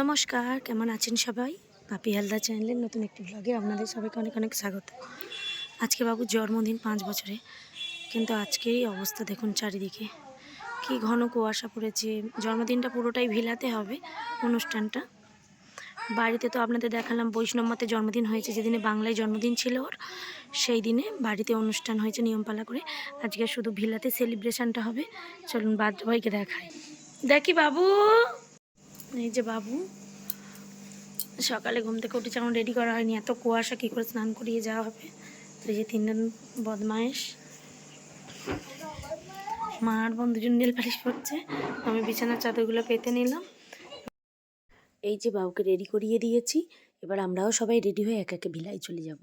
নমস্কার, কেমন আছেন সবাই? পাপি হালদা চ্যানেলের নতুন একটি ব্লগে আপনাদের সবাইকে অনেক অনেক স্বাগত। আজকে বাবুর জন্মদিন পাঁচ বছরে, কিন্তু আজকেই অবস্থা দেখুন চারিদিকে। কি ঘন কুয়াশা পড়েছে, জন্মদিনটা পুরোটাই ভিলাতে হবে অনুষ্ঠানটা। বাড়িতে তো আপনাদের দেখালাম বৈষ্ণব মতে জন্মদিন হয়েছে, যেদিনে বাংলায় জন্মদিন ছিল ওর, সেই দিনে বাড়িতে অনুষ্ঠান হয়েছে নিয়মপালা করে। আজকে শুধু ভিলাতে সেলিব্রেশনটা হবে, চলুন বাদ ভাইকে দেখি বাবু! এই যে বাবু, সকালে ঘুম থেকে উঠেছে, এখন রেডি করা হয়নি। এত কুয়াশা, কী করে স্নান করিয়ে যাওয়া হবে? তো এই যে তিন দিন বদমায়েশ। মা আর বোন দুজন নীল পালিশ করছে আমি বিছানার চাদরগুলো পেতে নিলাম। এই যে বাবুকে রেডি করিয়ে দিয়েছি। এবার আমরাও সবাই রেডি হয়ে এক একে ভিলায় চলে যাব।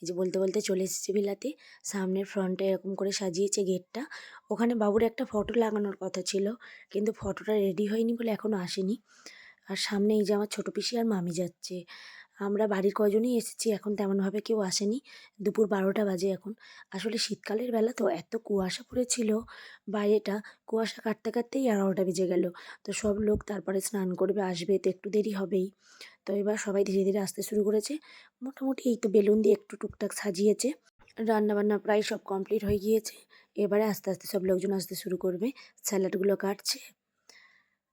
এই যে বলতে বলতে চলে এসেছি ভিলাতে। সামনের ফ্রন্টে এরকম করে সাজিয়েছে গেটটা ওখানে বাবুর একটা ফটো লাগানোর কথা ছিল, কিন্তু ফটোটা রেডি হয়নি বলে এখনও আসেনি। আর সামনে এই যে আমার ছোটো পিসি আর মামি যাচ্ছে। আমরা বাড়ির কজনই এসেছি, এখন তেমনভাবে কেউ আসেনি। দুপুর বারোটা বাজে এখন। আসলে শীতকালের বেলা তো এত কুয়াশা পড়েছিল বাইরেটা, কুয়াশা কাটতে কাটতেই এগারোটা বেজে গেল। তো সব লোক তারপরে স্নান করবে, আসবে, তো একটু দেরি হবেই। তো এবার সবাই ধীরে ধীরে আসতে শুরু করেছে। মোটামুটি এই তো বেলুন দিয়ে একটু টুকটাক সাজিয়েছে। রান্নাবান্না প্রায় সব কমপ্লিট হয়ে গিয়েছে। এবারে আস্তে আস্তে সব লোকজন আসতে শুরু করবে। স্যালাডগুলো কাটছে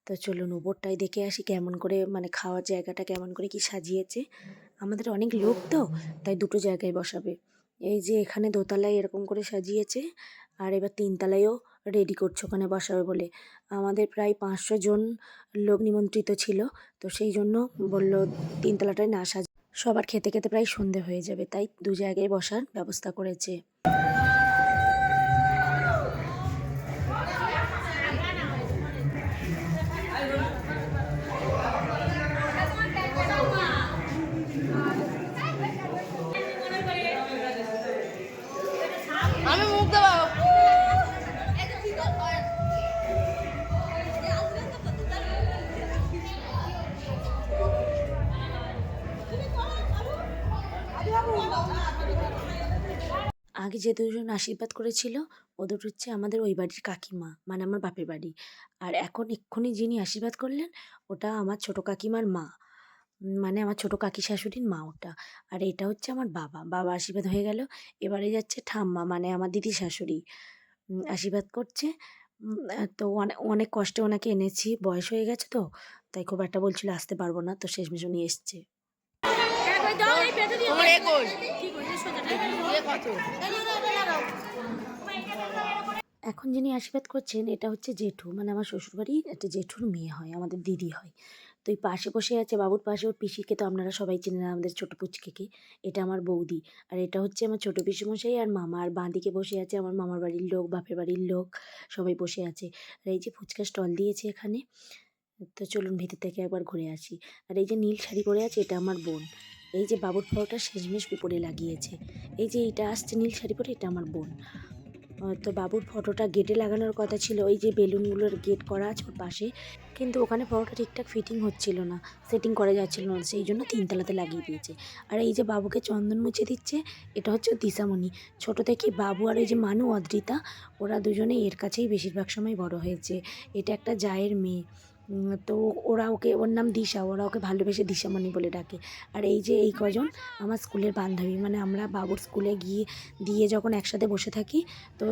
তো চলুন উপরটাই দেখে আসি কেমন করে মানে খাওয়ার জায়গাটা কেমন করে কি সাজিয়েছে। আমাদের অনেক লোক তো, তাই দুটো জায়গায় বসাবে। এই যে এখানে দোতলায় এরকম করে সাজিয়েছে, আর এবার তিনতলায়ও রেডি করছে ওখানে বসাবে বলে। আমাদের প্রায় পাঁচশো জন লোক নিমন্ত্রিত ছিল, তো সেই জন্য বলল তিনতলাটায় না সাজ, সবার খেতে খেতে প্রায় সন্ধে হয়ে যাবে, তাই দু জায়গায় বসার ব্যবস্থা করেছে। আগে যে দুজন আশীর্বাদ করেছিল ও দুটো হচ্ছে আমাদের ওই বাড়ির কাকিমা মানে আমার বাপের বাড়ি। আর এখন এক্ষুনি যিনি আশীর্বাদ করলেন, ওটা আমার ছোটো কাকিমার মা। মানে আমার ছোটো কাকি শাশুড়ির মা ওটা। আর এটা হচ্ছে আমার বাবা। বাবা আশীর্বাদ হয়ে গেল। এবারে যাচ্ছে ঠাম্মা মানে আমার দিদি শাশুড়ি। আশীর্বাদ করছে। তো অনেক কষ্টে ওনাকে এনেছি। বয়স হয়ে গেছে তো, তাই খুব একটা বলছিল, আসতে পারব না। তো শেষমেশ উনি এসছে। তোমার একুশ। এখন যিনি আশীর্বাদ করছেন এটা হচ্ছে জেঠু। মানে আমার শ্বশুরবাড়ির একটা জেঠুর মেয়ে হয় আমাদের দিদি হয়। তো এই পাশে বসে আছে বাবুর পাশে ওর পিসিকে তো আপনারা সবাই চেনেন আমাদের ছোটো পুচকেকে। এটা আমার বৌদি। আর এটা হচ্ছে আমার ছোটো পিসিমশাই আর মামা। আর বাঁদিকে বসে আছে আমার মামার বাড়ির লোক বাপের বাড়ির লোক সবাই বসে আছে। আর এই যে ফুচকা স্টল দিয়েছে এখানে তো চলুন ভিতর থেকে একবার ঘুরে আসি। আর এই যে নীল শাড়ি পরে আছে এটা আমার বোন। এই যে বাবুর ফটোটা শেষমেশ উপরে লাগিয়েছে। এই যে এটা আসছে নীল শাড়ি পরে, এটা আমার বোন। তো বাবুর ফটোটা গেটে লাগানোর কথা ছিল, ওই যে বেলুনগুলোর গেট করা আছে ওর পাশে। কিন্তু ওখানে ফটোটা ঠিকঠাক ফিটিং হচ্ছিল না সেটিং করা যাচ্ছিল না, সেই জন্য তিনতলাতে লাগিয়ে দিয়েছে। আর এই যে বাবুকে চন্দন মুছে দিচ্ছে, এটা হচ্ছে দিশামণি। ছোটো থেকে বাবু আর এই যে মানু, অদ্রিতা, ওরা দুজনে এর কাছেই বেশিরভাগ সময় বড় হয়েছে। এটা একটা জায়ের মেয়ে। তো ওরা ওকে, ওর নাম দিশা, ওরা ওকে ভালোবেসে দিশামণি বলে ডাকে। আর এই যে এই কজন আমার স্কুলের বান্ধবী মানে আমরা বাবুর স্কুলে গিয়ে, দিয়ে যখন একসাথে বসে থাকি, তো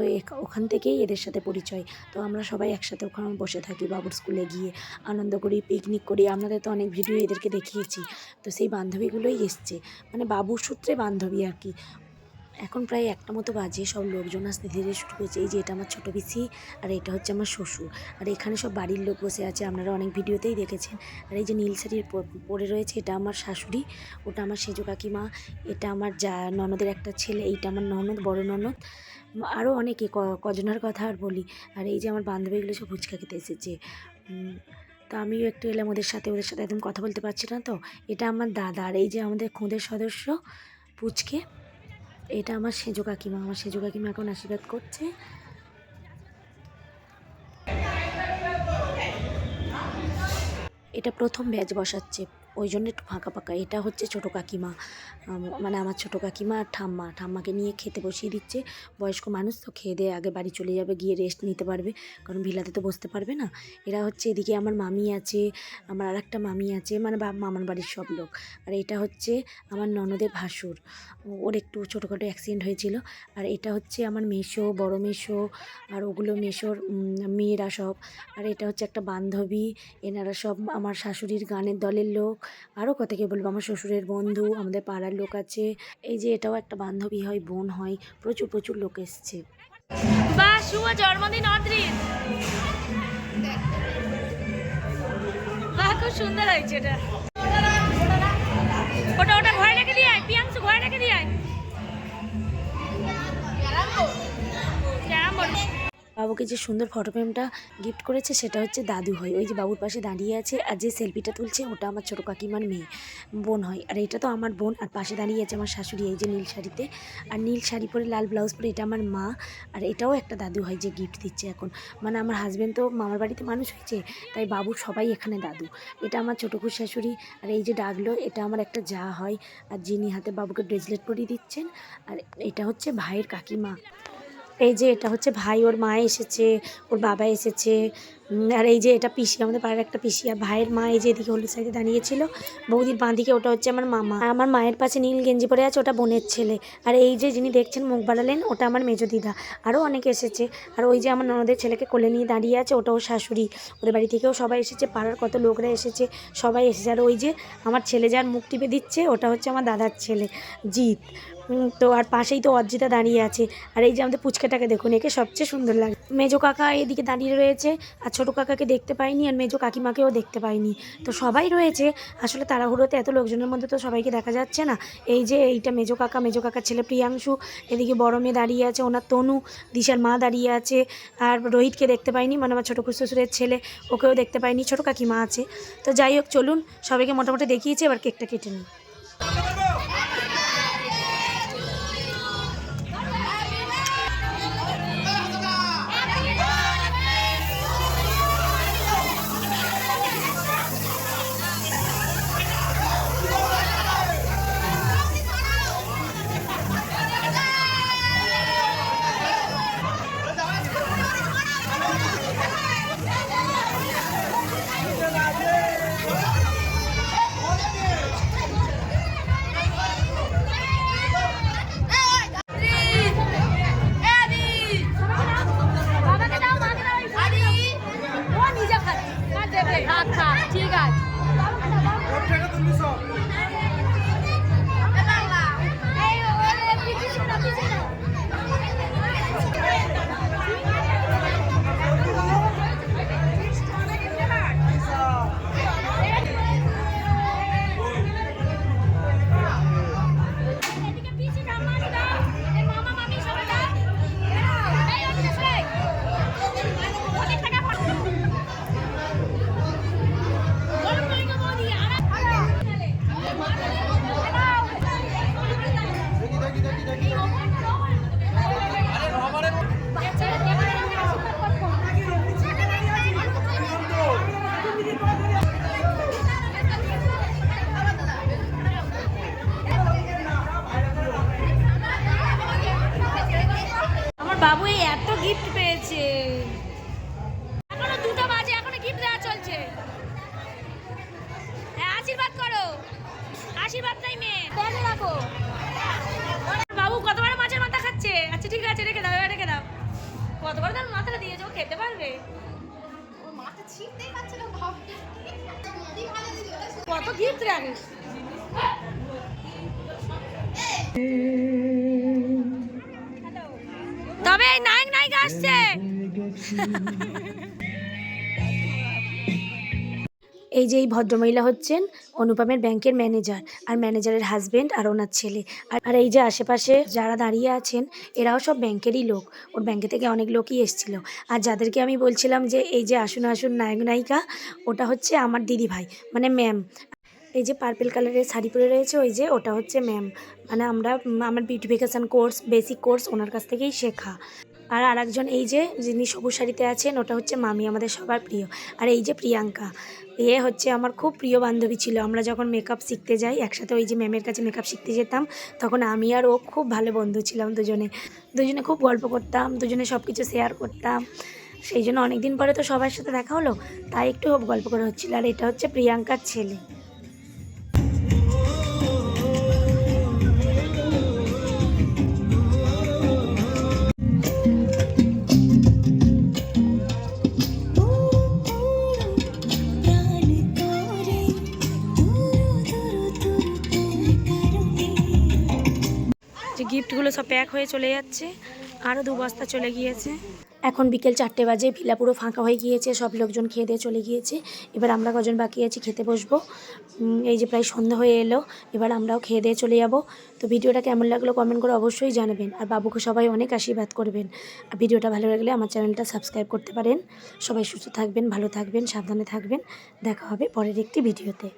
ওখান থেকেই এদের সাথে পরিচয়। তো আমরা সবাই একসাথে ওখানে বসে থাকি বাবুর স্কুলে গিয়ে, আনন্দ করি পিকনিক করি। আপনাদের তো অনেক ভিডিও এদেরকে দেখিয়েছি। তো সেই বান্ধবীগুলোই এসছে। মানে বাবুর সূত্রে বান্ধবী আর কি। এখন প্রায় একটা মতো বাজে সব লোকজন আসতে ধীরে শুরু করেছে। এই যে এটা আমার ছোটো পিসি আর এটা হচ্ছে আমার শ্বশুর। আর এখানে সব বাড়ির লোক বসে আছে, আপনারা অনেক ভিডিওতেই দেখেছেন। আর এই যে নীল শাড়ির পরে রয়েছে এটা আমার শাশুড়ি, ওটা আমার সেজো কাকিমা, এটা আমার যা ননদের একটা ছেলে, এইটা আমার ননদ, বড় ননদ। আরও অনেকে কজনের কথা আর বলি। আর এই যে আমার বান্ধবীগুলো সব ফুচকা খেতে এসেছে। তো আমিও একটু এলাম ওদের সাথে ওদের সাথে একদম কথা বলতে পারছি না তো। এটা আমার দাদা, আর এই যে আমাদের খোঁদের সদস্য, পুচকে। এটা আমার সেজো কাকিমা আমার সেজো কাকিমা এখন আশীর্বাদ করছে। এটা প্রথম ব্যাচ বসাচ্ছে। ওই জন্য একটু ফাঁকা ফাঁকা। এটা হচ্ছে ছোটো কাকিমা। মানে আমার ছোটো কাকিমা আর ঠাম্মা। ঠাম্মাকে নিয়ে খেতে বসিয়ে দিচ্ছে। বয়স্ক মানুষ তো খেয়ে দিয়ে আগে বাড়ি চলে যাবে, গিয়ে রেস্ট নিতে পারবে। কারণ ভিলাতে তো বসতে পারবে না। এরা হচ্ছে এদিকে আমার মামি আছে, আমার আর একটা মামি আছে মানে মামার বাড়ির সব লোক। আর এটা হচ্ছে আমার ননদের ভাসুর। ওর একটু ছোটোখাটো অ্যাক্সিডেন্ট হয়েছিল। আর এটা হচ্ছে আমার মেশো বড় মেশো আর ওগুলো মেশোর মেয়েরা সব। আর এটা হচ্ছে একটা বান্ধবী। এনারা সব আমার শাশুড়ির গানের দলের লোক। আরও কত কে বলব? আমার শ্বশুরের বন্ধু, আমাদের পাড়ার লোক আছে। এই যে এটাও একটা বান্ধবী হয়, বোন হয়, প্রচুর প্রচুর লোক এসছে। বা, শুভ জন্মদিন অদ্রিন বাহ খুব সুন্দর হয়েছে এটা। ওটা ওটা ক্যারাম বোর্ড। বাবুকে যে সুন্দর ফটো ফ্রেমটা গিফট করেছে সেটা হচ্ছে দাদু হয়। ওই যে বাবুর পাশে দাঁড়িয়ে আছে আর যে সেলফিটা তুলছে ওটা আমার ছোটো কাকিমার মেয়ে, বোন হয়। আর এটা তো আমার বোন আর পাশে দাঁড়িয়ে আছে আমার শাশুড়ি এই যে নীল শাড়িতে। আর নীল শাড়ি পরে লাল ব্লাউজ পরে এটা আমার মা আর এটাও একটা দাদু হয় যে গিফট দিচ্ছে এখন। মানে আমার হাজব্যান্ড তো মামার বাড়িতে মানুষ হয়েছে, তাই বাবু সবাই এখানে দাদু। এটা আমার ছোটো খুশ শাশুড়ি আর এই যে ডাকলো এটা আমার একটা যা হয়। আর যিনি হাতে বাবুকে ব্রেসলেট পরিয়ে দিচ্ছেন আর এটা হচ্ছে ভাইয়ের কাকিমা। এই যে এটা হচ্ছে ভাই ওর মা এসেছে ওর বাবা এসেছে। আর এই যে এটা পিসি, আমাদের পাড়ার একটা পিসি, আর ভাইয়ের মা এই যে এদিকে হলুদ সাইডে দাঁড়িয়েছিল, বৌদির বাঁ দিকে ওটা হচ্ছে আমার মামা। আর আমার মায়ের পাশে নীল গেঞ্জি পরে আছে, ওটা বোনের ছেলে। আর এই যে যিনি দেখছেন মুখ বাড়ালেন, ওটা আমার মেজো দিদা। আরও অনেকে এসেছে। আর ওই যে আমার ননদের ছেলেকে কোলে নিয়ে দাঁড়িয়ে আছে, ওটাও শাশুড়ি। ওদের বাড়ি থেকেও সবাই এসেছে, পাড়ার কত লোকরা এসেছে, সবাই এসেছে। আর ওই যে আমার ছেলে যার মুখ টিপে দিচ্ছে, ওটা হচ্ছে আমার দাদার ছেলে, জিৎ। তো আর পাশেই তো অর্জিতা দাঁড়িয়ে আছে। আর এই যে আমাদের পুচকাটাকে দেখুন, একে সবচেয়ে সুন্দর লাগে। মেজো কাকা এদিকে দাঁড়িয়ে রয়েছে, আর ছোটো কাকাকে দেখতে পাইনি আর মেজো কাকিমাকেও দেখতে পাইনি। তো সবাই রয়েছে। আসলে তাড়াহুড়োতে এত লোকজনের মধ্যে তো সবাইকে দেখা যাচ্ছে না। এই যে এইটা মেজো কাকা, মেজো কাকার ছেলে প্রিয়াংশু, এদিকে বড় মেয়ে দাঁড়িয়ে আছে, ওনার তনু, দিশার মা দাঁড়িয়ে আছে, আর রোহিতকে দেখতে পাইনি মানে আমার ছোটো শ্বশুরের ছেলে, ওকেও দেখতে পাইনি, ছোটো কাকিমা আছে। তো যাই হোক, চলুন, সবাইকে মোটামুটি দেখিয়েছি, এবার কেকটা কেটে নিই। এই আশীর্বাদ মেয়ে ব্যাগে রাখো। বাবু কতবার মাছের মাথা খাচ্ছে? আচ্ছা ঠিক আছে রেখে দাও রেখে দাও। কতবার তার মাথাটা দিয়েছে? খেতে পারবে? কত গিফট রাখিস তবে নায়ক নায়িকা আসছে। এই যে এই ভদ্রমহিলা হচ্ছেন, অনুপমের ব্যাংকের ম্যানেজার, আর ম্যানেজারের হাজবেন্ড আর ওনার ছেলে। আর এই যে আশেপাশে যারা দাঁড়িয়ে আছেন, এরাও সব ব্যাংকেরই লোক। ওর ব্যাংকে থেকে অনেক লোকই এসেছিল। আর যাদেরকে আমি বলছিলাম যে, এই যে আসুন আসুন, নায়ক, নায়িকা, ওটা হচ্ছে আমার দিদি ভাই মানে ম্যাম। এই যে পার্পেল কালারের শাড়ি পরে রয়েছে, ওই যে ওটা হচ্ছে ম্যাম। মানে আমরা আমার বিউটিফিকেশান কোর্স বেসিক কোর্স ওনার কাছ থেকেই শেখা। আর আরেকজন এই যে যিনি সবুজ শাড়িতে আছেন, ওটা হচ্ছে মামি, আমাদের সবার প্রিয়। আর এই যে প্রিয়াঙ্কা এ হচ্ছে আমার খুব প্রিয় বান্ধবী ছিল। আমরা যখন মেকআপ শিখতে যাই, একসাথে ওই যে ম্যামের কাছে মেকআপ শিখতে যেতাম, তখন আমি আর ও খুব ভালো বন্ধু ছিলাম দুজনে। দুজনে খুব গল্প করতাম, দুজনে সব কিছু শেয়ার করতাম। সেই জন্য অনেকদিন পরে তো সবার সাথে দেখা হলো, তাই একটু গল্প করা হচ্ছিল। আর এটা হচ্ছে প্রিয়াঙ্কার ছেলে। যে সব প্যাক হয়ে চলে যাচ্ছে। আরও দু বস্তা চলে গিয়েছে। এখন বিকেল চারটে বাজে, ভিলা পুরো ফাঁকা হয়ে গিয়েছে, সব লোকজন খেয়ে দিয়ে চলে গিয়েছে। এবার আমরা কজন বাকি আছি খেতে বসবো। এই যে প্রায় সন্ধ্যা হয়ে এলো, এবার আমরাও খেয়ে দিয়ে চলে যাব। তো ভিডিওটা কেমন লাগল কমেন্ট করে অবশ্যই জানাবেন। আর বাবুকে সবাই অনেক আশীর্বাদ করবেন। আর ভিডিওটা ভালো লাগলে আমার চ্যানেলটা সাবস্ক্রাইব করতে পারেন। সবাই সুস্থ থাকবেন, ভালো থাকবেন, সাবধানে থাকবেন। দেখা হবে পরের একটি ভিডিওতে।